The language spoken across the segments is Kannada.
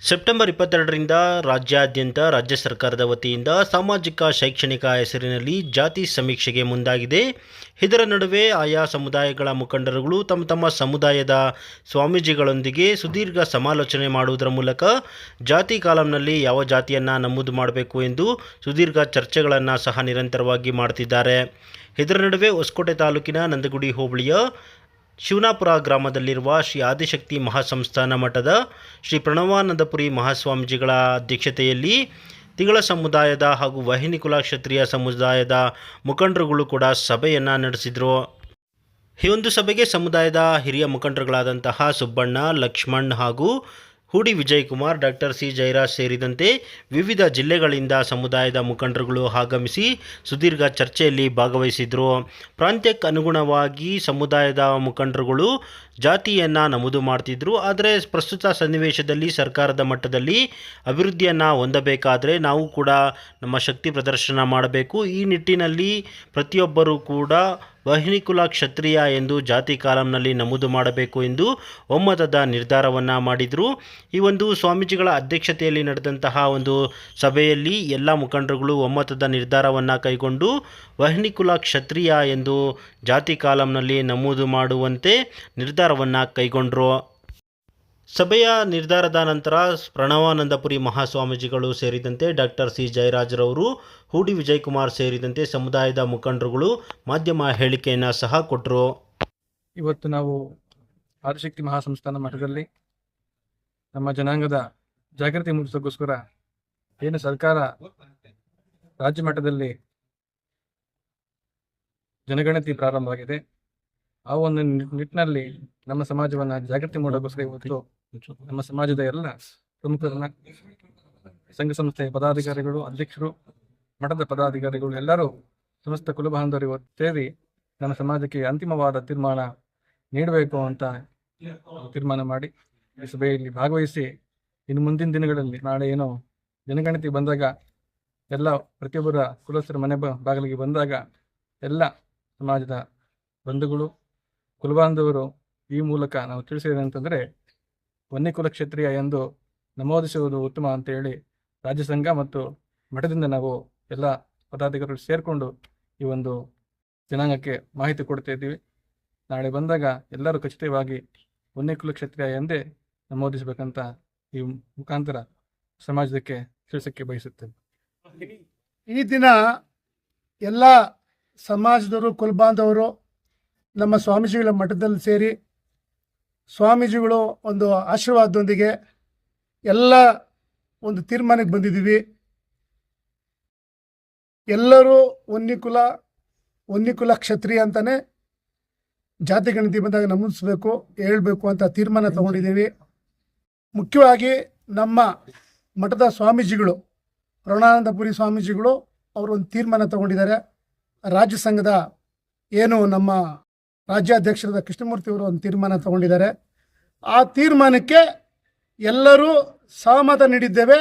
ಸೆಪ್ಟೆಂಬರ್ ಇಪ್ಪತ್ತೆರಡರಿಂದ ರಾಜ್ಯಾದ್ಯಂತ ರಾಜ್ಯ ಸರ್ಕಾರದ ವತಿಯಿಂದ ಸಾಮಾಜಿಕ ಶೈಕ್ಷಣಿಕ ಹೆಸರಿನಲ್ಲಿ ಜಾತಿ ಸಮೀಕ್ಷೆಗೆ ಮುಂದಾಗಿದೆ. ಇದರ ನಡುವೆ ಆಯಾ ಸಮುದಾಯಗಳ ಮುಖಂಡರುಗಳು ತಮ್ಮ ತಮ್ಮ ಸಮುದಾಯದ ಸ್ವಾಮೀಜಿಗಳೊಂದಿಗೆ ಸುದೀರ್ಘ ಸಮಾಲೋಚನೆ ಮಾಡುವುದರ ಮೂಲಕ ಜಾತಿ ಕಾಲಂನಲ್ಲಿ ಯಾವ ಜಾತಿಯನ್ನು ನಮೂದು ಮಾಡಬೇಕು ಎಂದು ಸುದೀರ್ಘ ಚರ್ಚೆಗಳನ್ನು ಸಹ ನಿರಂತರವಾಗಿ ಮಾಡ್ತಿದ್ದಾರೆ. ಇದರ ನಡುವೆ ಹೊಸಕೋಟೆ ತಾಲೂಕಿನ ನಂದಗುಡಿ ಹೋಬಳಿಯ ಶಿವನಾಪುರ ಗ್ರಾಮದಲ್ಲಿರುವ ಶ್ರೀ ಆದಿಶಕ್ತಿ ಮಹಾಸಂಸ್ಥಾನ ಮಠದ ಶ್ರೀ ಪ್ರಣವಾನಂದಪುರಿ ಮಹಾಸ್ವಾಮೀಜಿಗಳ ಅಧ್ಯಕ್ಷತೆಯಲ್ಲಿ ತಿಗಳ ಸಮುದಾಯದ ಹಾಗೂ ವಾಹಿನಿಕುಲ ಕ್ಷತ್ರಿಯ ಸಮುದಾಯದ ಮುಖಂಡರುಗಳು ಕೂಡ ಸಭೆಯನ್ನು ನಡೆಸಿದರು. ಈ ಒಂದು ಸಭೆಗೆ ಸಮುದಾಯದ ಹಿರಿಯ ಮುಖಂಡರುಗಳಾದಂತಹ ಸುಬ್ಬಣ್ಣ, ಲಕ್ಷ್ಮಣ್ ಹಾಗೂ ಹೂಡಿ ವಿಜಯಕುಮಾರ್, ಡಾಕ್ಟರ್ ಸಿ ಜಯರಾಜ್ ಸೇರಿದಂತೆ ವಿವಿಧ ಜಿಲ್ಲೆಗಳಿಂದ ಸಮುದಾಯದ ಮುಖಂಡರುಗಳು ಆಗಮಿಸಿ ಸುದೀರ್ಘ ಚರ್ಚೆಯಲ್ಲಿ ಭಾಗವಹಿಸಿದರು. ಪ್ರಾಂತ್ಯಕ್ಕೆ ಅನುಗುಣವಾಗಿ ಸಮುದಾಯದ ಮುಖಂಡರುಗಳು ಜಾತಿಯನ್ನು ನಮೂದು ಮಾಡ್ತಿದ್ರು. ಆದರೆ ಪ್ರಸ್ತುತ ಸನ್ನಿವೇಶದಲ್ಲಿ ಸರ್ಕಾರದ ಮಟ್ಟದಲ್ಲಿ ಅಭಿವೃದ್ಧಿಯನ್ನು ಹೊಂದಬೇಕಾದರೆ ನಾವು ಕೂಡ ನಮ್ಮ ಶಕ್ತಿ ಪ್ರದರ್ಶನ ಮಾಡಬೇಕು. ಈ ನಿಟ್ಟಿನಲ್ಲಿ ಪ್ರತಿಯೊಬ್ಬರೂ ಕೂಡ ವಾಹಿನಿಕುಲ ಕ್ಷತ್ರಿಯ ಎಂದು ಜಾತಿ ಕಾಲಂನಲ್ಲಿ ನಮೂದು ಮಾಡಬೇಕು ಎಂದು ಒಮ್ಮತದ ನಿರ್ಧಾರವನ್ನು ಮಾಡಿದರು. ಈ ಒಂದು ಸ್ವಾಮೀಜಿಗಳ ಅಧ್ಯಕ್ಷತೆಯಲ್ಲಿ ನಡೆದಂತಹ ಒಂದು ಸಭೆಯಲ್ಲಿ ಎಲ್ಲ ಮುಖಂಡರುಗಳು ಒಮ್ಮತದ ನಿರ್ಧಾರವನ್ನು ಕೈಗೊಂಡು ವಾಹಿನಿಕುಲ ಕ್ಷತ್ರಿಯ ಎಂದು ಜಾತಿ ಕಾಲಂನಲ್ಲಿ ನಮೂದು ಮಾಡುವಂತೆ ನಿರ್ಧಾರವನ್ನು ಕೈಗೊಂಡರು. ಸಭೆಯ ನಿರ್ಧಾರದ ನಂತರ ಪ್ರಣವಾನಂದಪುರಿ ಮಹಾಸ್ವಾಮೀಜಿಗಳು ಸೇರಿದಂತೆ ಡಾಕ್ಟರ್ ಸಿ ಜಯರಾಜ್ರವರು, ಹೂಡಿ ವಿಜಯಕುಮಾರ್ ಸೇರಿದಂತೆ ಸಮುದಾಯದ ಮುಖಂಡರುಗಳು ಮಾಧ್ಯಮ ಹೇಳಿಕೆಯನ್ನು ಸಹ ಕೊಟ್ಟರು. ಇವತ್ತು ನಾವು ಆದಿಶಕ್ತಿ ಮಹಾಸಂಸ್ಥಾನ ಮಠದಲ್ಲಿ ನಮ್ಮ ಜನಾಂಗದ ಜಾಗೃತಿ ಮೂಡಿಸೋಕ್ಕೋಸ್ಕರ ಏನು ಸರ್ಕಾರ ರಾಜ್ಯ ಮಟ್ಟದಲ್ಲಿ ಜನಗಣತಿ ಪ್ರಾರಂಭವಾಗಿದೆ. ಆ ಒಂದು ನಿಟ್ಟಿನಲ್ಲಿ ನಮ್ಮ ಸಮಾಜವನ್ನು ಜಾಗೃತಿ ಮಾಡೋಕ್ಕೋಸ್ಕರ ಇವತ್ತು ನಮ್ಮ ಸಮಾಜದ ಎಲ್ಲ ಪ್ರಮುಖರನ್ನ ಸಂಘ ಸಂಸ್ಥೆಯ ಪದಾಧಿಕಾರಿಗಳು, ಅಧ್ಯಕ್ಷರು, ಮಠದ ಪದಾಧಿಕಾರಿಗಳು ಎಲ್ಲರೂ ಸಮಸ್ತ ಕುಲಬಾಂಧವರು ಸೇರಿ ನಮ್ಮ ಸಮಾಜಕ್ಕೆ ಅಂತಿಮವಾದ ತೀರ್ಮಾನ ನೀಡಬೇಕು ಅಂತ ತೀರ್ಮಾನ ಮಾಡಿ ಈ ಸಭೆಯಲ್ಲಿ ಭಾಗವಹಿಸಿ ಇನ್ನು ಮುಂದಿನ ದಿನಗಳಲ್ಲಿ ನಾಳೆ ಏನೋ ಜನಗಣತಿ ಬಂದಾಗ ಎಲ್ಲ ಪ್ರತಿಯೊಬ್ಬರ ಕುಲಸ್ಥರ ಮನೆ ಬಾಗಿಲಿಗೆ ಬಂದಾಗ ಎಲ್ಲ ಸಮಾಜದ ಬಂಧುಗಳು ಕುಲಬಾಂಧವರು ಈ ಮೂಲಕ ನಾವು ತಿಳಿಸಿದೆ ಅಂತಂದರೆ ವನ್ಯಕುಲ ಕ್ಷತ್ರಿಯ ಎಂದು ನಮೂದಿಸುವುದು ಉತ್ತಮ ಅಂತ ಹೇಳಿ ರಾಜ್ಯ ಸಂಘ ಮತ್ತು ಮಠದಿಂದ ನಾವು ಎಲ್ಲ ಪದಾಧಿಕಾರಿಗಳು ಸೇರಿಕೊಂಡು ಈ ಒಂದು ಜನಾಂಗಕ್ಕೆ ಮಾಹಿತಿ ಕೊಡ್ತಾ ಇದ್ದೀವಿ. ನಾಳೆ ಬಂದಾಗ ಎಲ್ಲರೂ ಖಚಿತವಾಗಿ ವನ್ಯಕುಲ ಕ್ಷತ್ರಿಯ ಎಂದೇ ನಮೂದಿಸಬೇಕಂತ ಈ ಮುಖಾಂತರ ಸಮಾಜಕ್ಕೆ ತಿಳಿಸಕ್ಕೆ ಬಯಸುತ್ತೇನೆ. ಈ ದಿನ ಎಲ್ಲ ಸಮಾಜದವರು, ಕುಲ್ಬಾಂಧವರು, ನಮ್ಮ ಸ್ವಾಮೀಜಿಗಳ ಮಠದಲ್ಲಿ ಸೇರಿ ಸ್ವಾಮೀಜಿಗಳು ಒಂದು ಆಶೀರ್ವಾದದೊಂದಿಗೆ ಎಲ್ಲ ಒಂದು ತೀರ್ಮಾನಕ್ಕೆ ಬಂದಿದ್ದೀವಿ. ಎಲ್ಲರೂ ವನ್ನಿಕುಲ ವನ್ನಿಕುಲ ಕ್ಷತ್ರಿಯ ಅಂತಾನೆ ಜಾತಿ ಗಣತಿ ಬಂದಾಗ ನಮೂದಿಸ್ಬೇಕು, ಹೇಳ್ಬೇಕು ಅಂತ ತೀರ್ಮಾನ ತಗೊಂಡಿದ್ದೀವಿ. ಮುಖ್ಯವಾಗಿ ನಮ್ಮ ಮಠದ ಸ್ವಾಮೀಜಿಗಳು ಋಣಾನಂದಪುರಿ ಸ್ವಾಮೀಜಿಗಳು ಅವರು ಒಂದು ತೀರ್ಮಾನ ತಗೊಂಡಿದ್ದಾರೆ. ರಾಜ್ಯ ಸಂಘದ ಏನು ನಮ್ಮ ರಾಜ್ಯಾಧ್ಯಕ್ಷರಾದ ಕೃಷ್ಣಮೂರ್ತಿ ಅವರು ಒಂದು ತೀರ್ಮಾನ ತಗೊಂಡಿದ್ದಾರೆ. ಆ ತೀರ್ಮಾನಕ್ಕೆ ಎಲ್ಲರೂ ಸಹಮತ ನೀಡಿದ್ದೇವೆ.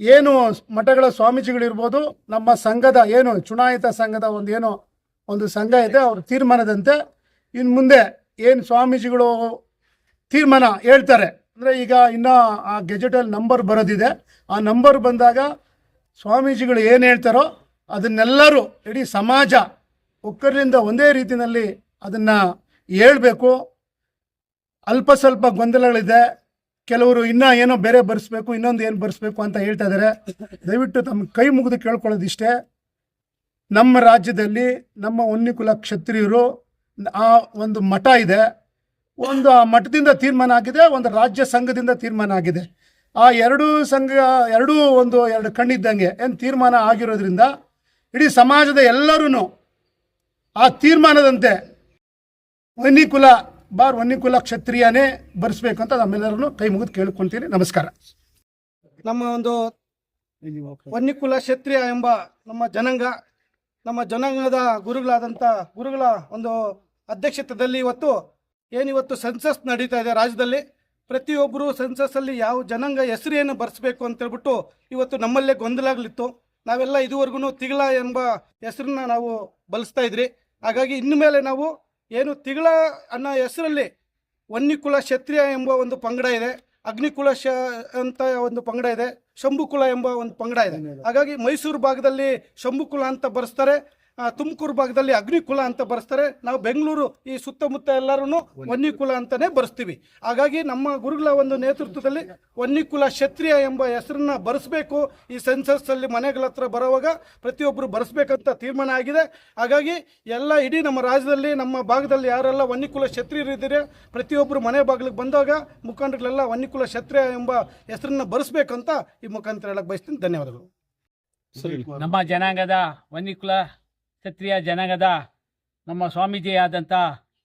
ಏನು ಮಠಗಳ ಸ್ವಾಮೀಜಿಗಳಿರ್ಬೋದು, ನಮ್ಮ ಸಂಘದ ಏನು ಚುನಾಯಿತ ಸಂಘದ ಒಂದು ಏನು, ಒಂದು ಸಂಘ ಇದೆ, ಅವ್ರ ತೀರ್ಮಾನದಂತೆ ಇನ್ನು ಮುಂದೆ ಏನು ಸ್ವಾಮೀಜಿಗಳು ತೀರ್ಮಾನ ಹೇಳ್ತಾರೆ. ಅಂದರೆ ಈಗ ಇನ್ನೂ ಆ ಗೆಜೆಟಲ್ಲಿ ನಂಬರ್ ಬರೋದಿದೆ. ಆ ನಂಬರ್ ಬಂದಾಗ ಸ್ವಾಮೀಜಿಗಳು ಏನು ಹೇಳ್ತಾರೋ ಅದನ್ನೆಲ್ಲರೂ ಇಡೀ ಸಮಾಜ ಒಕ್ಕರಿಂದ ಒಂದೇ ರೀತಿಯಲ್ಲಿ ಅದನ್ನು ಹೇಳಬೇಕು. ಅಲ್ಪ ಸ್ವಲ್ಪ ಗೊಂದಲಗಳಿದೆ. ಕೆಲವರು ಇನ್ನೂ ಏನೋ ಬೇರೆ ಬರೆಸ್ಬೇಕು, ಇನ್ನೊಂದು ಏನು ಬರೆಸ್ಬೇಕು ಅಂತ ಹೇಳ್ತಾ ಇದ್ದಾರೆ. ದಯವಿಟ್ಟು ತಮ್ಮ ಕೈ ಮುಗಿದು ಕೇಳ್ಕೊಳ್ಳೋದಿಷ್ಟೇ. ನಮ್ಮ ರಾಜ್ಯದಲ್ಲಿ, ನಮ್ಮ ಒನ್ನಿಕುಲ ಕ್ಷತ್ರಿಯರು ಆ ಒಂದು ಮಠ ಇದೆ. ಒಂದು ಆ ಮಠದಿಂದ ತೀರ್ಮಾನ ಆಗಿದೆ, ಒಂದು ರಾಜ್ಯ ಸಂಘದಿಂದ ತೀರ್ಮಾನ ಆಗಿದೆ. ಆ ಎರಡೂ ಸಂಘ, ಎರಡೂ ಒಂದು ಎರಡು ಕಣ್ಣಿದ್ದಂಗೆ ಏನು ತೀರ್ಮಾನ ಆಗಿರೋದ್ರಿಂದ ಇಡೀ ಸಮಾಜದ ಎಲ್ಲರೂ ಆ ತೀರ್ಮಾನದಂತೆ ವನ್ನಿಕುಲ ಬಾರ್ ವನ್ನಿಕುಲ ಕ್ಷತ್ರಿಯನೇ ಬರೆಸ್ಬೇಕು ಅಂತ ನಮ್ಮೆಲ್ಲರನ್ನು ಕೈ ಮುಗಿದು ಕೇಳ್ಕೊಂತೀನಿ ನಮಸ್ಕಾರ. ನಮ್ಮ ಒಂದು ವನ್ನಿಕುಲ ಕ್ಷತ್ರಿಯ ಎಂಬ ನಮ್ಮ ಜನಾಂಗ, ನಮ್ಮ ಜನಾಂಗದ ಗುರುಗಳಾದಂಥ ಗುರುಗಳ ಒಂದು ಅಧ್ಯಕ್ಷತೆಯಲ್ಲಿ ಇವತ್ತು ಏನಿವತ್ತು ಸೆನ್ಸಸ್ ನಡೀತಾ ಇದೆ ರಾಜ್ಯದಲ್ಲಿ. ಪ್ರತಿಯೊಬ್ಬರು ಸೆನ್ಸಸ್ಸಲ್ಲಿ ಯಾವ ಜನಾಂಗ ಹೆಸರೇನು ಬರೆಸ್ಬೇಕು ಅಂತೇಳ್ಬಿಟ್ಟು ಇವತ್ತು ನಮ್ಮಲ್ಲೇ ಗೊಂದಲಾಗ್ಲಿತ್ತು. ನಾವೆಲ್ಲ ಇದುವರೆಗೂ ತಿಗಳ ಎಂಬ ಹೆಸರನ್ನ ನಾವು ಬಳಸ್ತಾ ಇದ್ರಿ. ಹಾಗಾಗಿ ಇನ್ನು ಮೇಲೆ ನಾವು ಏನು ತಿಗಳ ಅನ್ನೋ ಹೆಸರಲ್ಲಿ ವನ್ನಿಕುಲ ಕ್ಷತ್ರಿಯ ಎಂಬ ಒಂದು ಪಂಗಡ ಇದೆ ಅಗ್ನಿಕುಲ ಶ ಅಂತ ಒಂದು ಪಂಗಡ ಇದೆ ಶಂಭುಕುಲ ಎಂಬ ಒಂದು ಪಂಗಡ ಇದೆ. ಹಾಗಾಗಿ ಮೈಸೂರು ಭಾಗದಲ್ಲಿ ಶಂಭುಕುಲ ಅಂತ ಬರೆಸ್ತಾರೆ ತುಮಕೂರು ಭಾಗದಲ್ಲಿ ಅಗ್ನಿಕುಲ ಅಂತ ಬರೆಸ್ತಾರೆ. ನಾವು ಬೆಂಗಳೂರು ಈ ಸುತ್ತಮುತ್ತ ಎಲ್ಲರೂ ವನ್ನಿಕುಲ ಅಂತಲೇ ಬರೆಸ್ತೀವಿ. ಹಾಗಾಗಿ ನಮ್ಮ ಗುರುಗಳ ಒಂದು ನೇತೃತ್ವದಲ್ಲಿ ವನ್ನಿಕುಲ ಕ್ಷತ್ರಿಯ ಎಂಬ ಹೆಸರನ್ನ ಬರೆಸ್ಬೇಕು. ಈ ಸೆನ್ಸಸ್ ಅಲ್ಲಿ ಮನೆಗಳ ಹತ್ರ ಬರುವಾಗ ಪ್ರತಿಯೊಬ್ಬರು ಬರೆಸ್ಬೇಕಂತ ತೀರ್ಮಾನ ಆಗಿದೆ. ಹಾಗಾಗಿ ಎಲ್ಲ ಇಡೀ ನಮ್ಮ ರಾಜ್ಯದಲ್ಲಿ ನಮ್ಮ ಭಾಗದಲ್ಲಿ ಯಾರೆಲ್ಲ ವನ್ನಿಕುಲ ಕ್ಷತ್ರಿಯರು ಇದ್ದೀರಿ ಪ್ರತಿಯೊಬ್ಬರು ಮನೆ ಬಾಗಿಲಿಗೆ ಬಂದಾಗ ಮುಖಂಡರುಗಳೆಲ್ಲ ವನ್ನಿಕುಲ ಕ್ಷತ್ರಿಯ ಎಂಬ ಹೆಸರನ್ನ ಬರೆಸ್ಬೇಕಂತ ಈ ಮುಖಾಂತರ ಹೇಳಕ್ ಬಯಸ್ತೀನಿ. ಧನ್ಯವಾದಗಳು. ನಮ್ಮ ಜನಾಂಗದ ವನ್ನಿಕುಲ ಕ್ಷತ್ರಿಯ ಜನಾಂಗದ ನಮ್ಮ ಸ್ವಾಮೀಜಿಯಾದಂಥ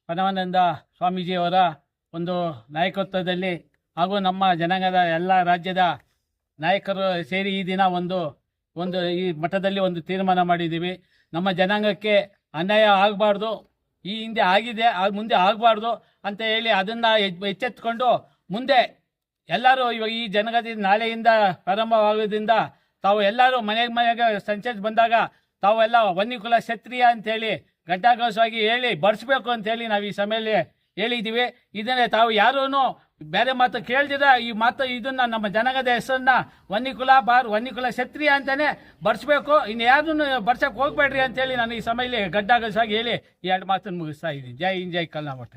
ಪರಮಾನಂದ ಸ್ವಾಮೀಜಿಯವರ ಒಂದು ನಾಯಕತ್ವದಲ್ಲಿ ಹಾಗೂ ನಮ್ಮ ಜನಾಂಗದ ಎಲ್ಲ ರಾಜ್ಯದ ನಾಯಕರು ಸೇರಿ ಈ ದಿನ ಒಂದು ಒಂದು ಈ ಮಠದಲ್ಲಿ ಒಂದು ತೀರ್ಮಾನ ಮಾಡಿದ್ದೀವಿ. ನಮ್ಮ ಜನಾಂಗಕ್ಕೆ ಅನ್ಯಾಯ ಆಗಬಾರ್ದು, ಈ ಹಿಂದೆ ಆಗಿದೆ ಮುಂದೆ ಆಗಬಾರ್ದು ಅಂತ ಹೇಳಿ ಅದನ್ನು ಎಚ್ಚೆತ್ಕೊಂಡು ಮುಂದೆ ಎಲ್ಲರೂ ಇವಾಗ ಈ ಜನಗತಿ ನಾಳೆಯಿಂದ ಪ್ರಾರಂಭವಾಗೋದ್ರಿಂದ ತಾವು ಎಲ್ಲರೂ ಮನೆಗೆ ಮನೆಗೆ ಸಂಚರಿಸಿ ಬಂದಾಗ ತಾವೆಲ್ಲ ವನ್ನಿಕುಲ ಕ್ಷತ್ರಿಯ ಅಂತೇಳಿ ಘಂಟಾಘೋಷವಾಗಿ ಹೇಳಿ ಬರ್ಸ್ಬೇಕು ಅಂತೇಳಿ ನಾವು ಈ ಸಮಯದಲ್ಲಿ ಹೇಳಿದ್ದೀವಿ ಇದನ್ನೇ ತಾವು ಯಾರೂ ಬೇರೆ ಮಾತು ಕೇಳ್ದಿರ, ಈ ಮಾತು ಇದನ್ನ ನಮ್ಮ ಜನಗದ ಹೆಸರನ್ನ ವನ್ನಿಕುಲ ಬಾರ್ ವನ್ನಿಕುಲ ಕ್ಷತ್ರಿಯ ಅಂತಾನೆ ಬರ್ಸ್ಬೇಕು. ಇನ್ನು ಯಾರನ್ನು ಬರ್ಸಕ್ಕೆ ಹೋಗ್ಬೇಡ್ರಿ ಅಂತೇಳಿ ನಾನು ಈ ಸಮಯದಲ್ಲಿ ಗಡ್ಡಾಗಸವಾಗಿ ಹೇಳಿ ಎರಡು ಮಾತನ್ನು ಮುಗಿಸ್ತಾ ಇದ್ದೀನಿ. ಜೈ ಹಿಂದ್, ಜೈ ಕಲ್ನಾ ಮಠ.